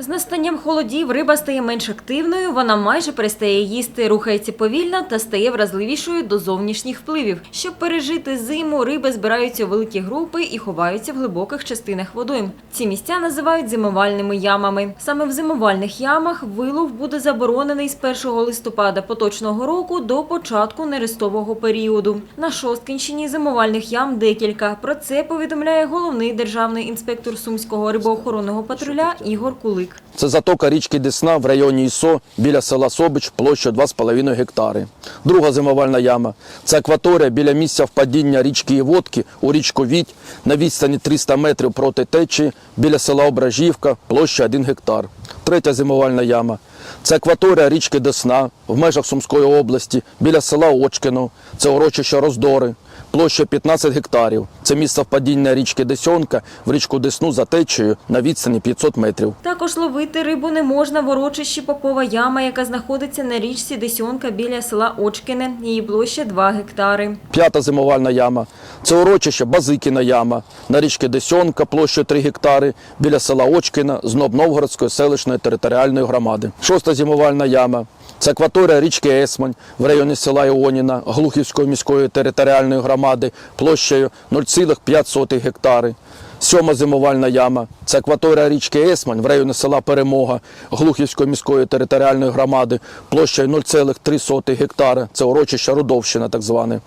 З настанням холодів риба стає менш активною, вона майже перестає їсти, рухається повільно та стає вразливішою до зовнішніх впливів. Щоб пережити зиму, риби збираються у великі групи і ховаються в глибоких частинах водойм. Ці місця називають зимувальними ямами. Саме в зимувальних ямах вилов буде заборонений з 1 листопада поточного року до початку нерестового періоду. На Шосткинщині зимувальних ям декілька. Про це повідомляє головний державний інспектор Сумського рибоохоронного патруля Ігор Кулик. Це затока річки Десна в районі ІСО біля села Собич площею 2,5 гектари. Друга зимовальна яма це акваторія біля місця впадіння річки Іводки у річку Відь на відстані 300 метрів проти течії біля села Ображівка площа 1 гектар. Третя зимовальна яма це акваторія річки Десна в межах Сумської області біля села Очкино, це урочище Роздори. Площа 15 гектарів. Це місце впадіння річки Десьонка в річку Десну за течією на відстані 500 метрів. Також ловити рибу не можна в урочищі Попова яма, яка знаходиться на річці Десьонка біля села Очкине. Її площа 2 гектари. П'ята зимовальна яма це урочище Базикіна яма на річці Десьонка площею 3 гектари біля села Очкіна з Новгородської селищної територіальної громади. Шоста зимувальна яма це акваторія річки Есмань в районі села Іоніна Глухівської міської територіальної громади площею 0,5 гектари. Сьома зимовальна яма це акваторія річки Есмань в районі села Перемога Глухівської міської територіальної громади площею 0,3 гектара. Це урочище Рудовщина, так зване.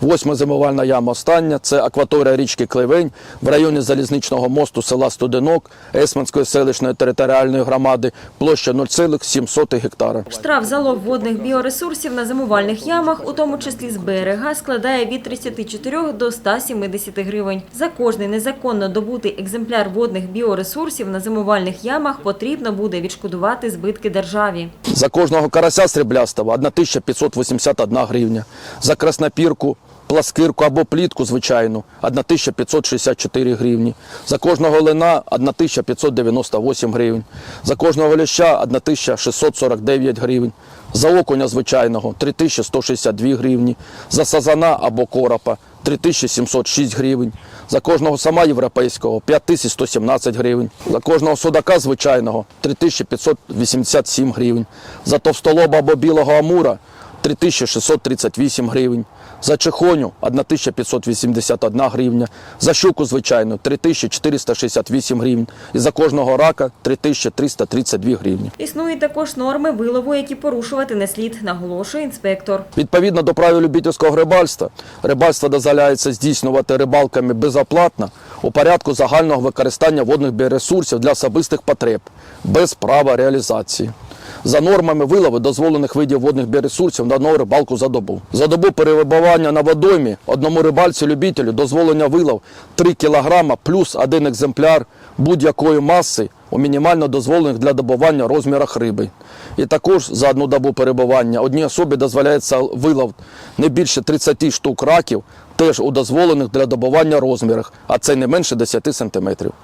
Восьма зимовальна яма остання це акваторія річки Кливень в районі залізничного мосту села Студенок Есманської селищної територіальної громади площа 0,7 гектара. Штраф за лов водних біоресурсів на зимувальних ямах, у тому числі з берега, складає від 34 до 170 гривень. За кожний незаконно добутий екземпляр водних біоресурсів на зимувальних ямах потрібно буде відшкодувати збитки державі. За кожного карася сріблястого 1581 гривня. За краснопірку, пласкирку або плітку звичайну 1564 гривні. За кожного лина 1598 гривень. За кожного ляща 1649 гривень. За окуня звичайного 3162 гривні. За сазана або коропа 3706 гривень. За кожного сама європейського 5117 гривень. За кожного судака звичайного 3587 гривень. За товстолоба або білого амура 3638 гривень. За чехоню 1581 гривня. За щуку, звичайно, 3468 гривень. І за кожного рака 3332 гривні. Існують також норми вилову, які порушувати не слід, наголошує інспектор. Відповідно до правил любительського рибальства, рибальство дозволяється здійснювати рибалками безоплатно у порядку загального використання водних біоресурсів для особистих потреб, без права реалізації. За нормами вилову дозволених видів водних біоресурсів на одну рибалку за добу. За добу перебування на водоймі одному рибальцю-любителю дозволення вилов 3 кг плюс один екземпляр будь-якої маси у мінімально дозволених для добування розмірах риби. І також за одну добу перебування одній особі дозволяється вилов не більше 30 штук раків, теж у дозволених для добування розмірах, а це не менше 10 сантиметрів.